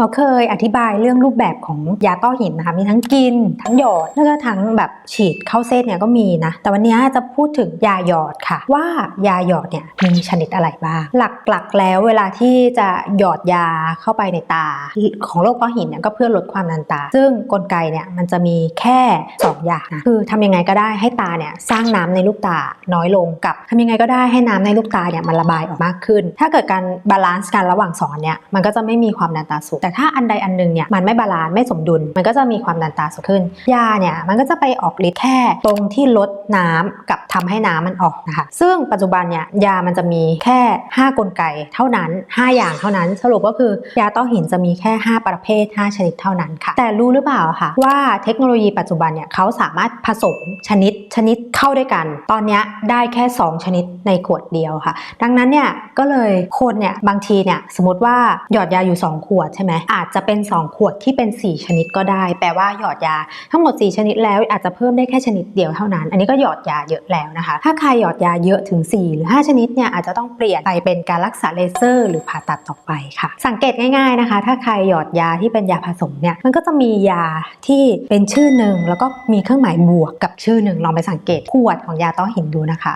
มอเคยอธิบายเรื่องรูปแบบของยาต้อหินนะคะมีทั้งกิน ทั้งหยอดแล้วก็ทั้งแบบฉีดเข้าเส้นเนี่ยก็มีนะ แต่วันนี้จะพูดถึงยาหยอดค่ะ ว่ายาหยอดเนี่ยมีชนิดอะไรบ้าง หลักๆแล้วเวลาที่จะหยอดยาเข้าไปในตา ของโรคต้อหินเนี่ยก็เพื่อลดความดันตา ซึ่งกลไกเนี่ยมันจะมีแค่สองอย่างนะคือทำยังไงก็ได้ให้ตาเนี่ยสร้างน้ำในลูกตาน้อยลงกับทำยังไงก็ได้ให้น้ำในลูกตาเนี่ยมันระบายออกมากขึ้น ถ้าเกิดการบาลานซ์กันระหว่างสองเนี่ยมันก็จะไม่มีความดันตาสูงแต่ถ้าอันใดอันหนึ่งเนี่ยมันไม่บาลานซ์ไม่สมดุล มันก็จะมีความดันตาสูงขึ้น ยาเนี่ยมันก็จะไปออกฤทธิ์แค่ตรงที่ลดน้ำกับทำให้น้ำมันออกนะคะ ซึ่งปัจจุบันเนี่ยยามันจะมีแค่ 5 กลไกเท่านั้น 5 อย่างเท่านั้น สรุปก็คือยาต้อหินจะมีแค่ 5 ประเภท 5 ชนิดเท่านั้นค่ะ แต่รู้หรือเปล่าคะว่าเทคโนโลยีปัจจุบันเนี่ยเขาสามารถผสมชนิดชนิดเข้าด้วยกัน ตอนนี้ได้แค่ 2 ชนิดในขวดเดียวค่ะ ดังนั้นเนี่ยก็เลยคนเนี่ยบางทีเนี่ยสมมติว่าหยอดยาอยู่ 2 ขวดใช่ไหมอาจจะเป็น 2 ขวดที่เป็น 4 ชนิดก็ได้ แปลว่าหยอดยาทั้งหมด 4 ชนิดแล้วอาจจะเพิ่มได้แค่ชนิดเดียวเท่านั้น อันนี้ก็หยอดยาเยอะแล้วนะคะ ถ้าใครหยอดยาเยอะถึง 4 หรือ 5 ชนิดเนี่ยอาจจะต้องเปลี่ยนไปเป็นการรักษาเลเซอร์ หรือผ่าตัดต่อไปค่ะ สังเกตง่ายๆนะคะ ถ้าใครหยอดยาที่เป็นยาผสมเนี่ยมันก็จะมียาที่เป็นชื่อหนึ่งแล้วก็มีเครื่องหมายบวกกับชื่อหนึ่งลองไปสังเกตขวดของยาต้อหินดูนะคะ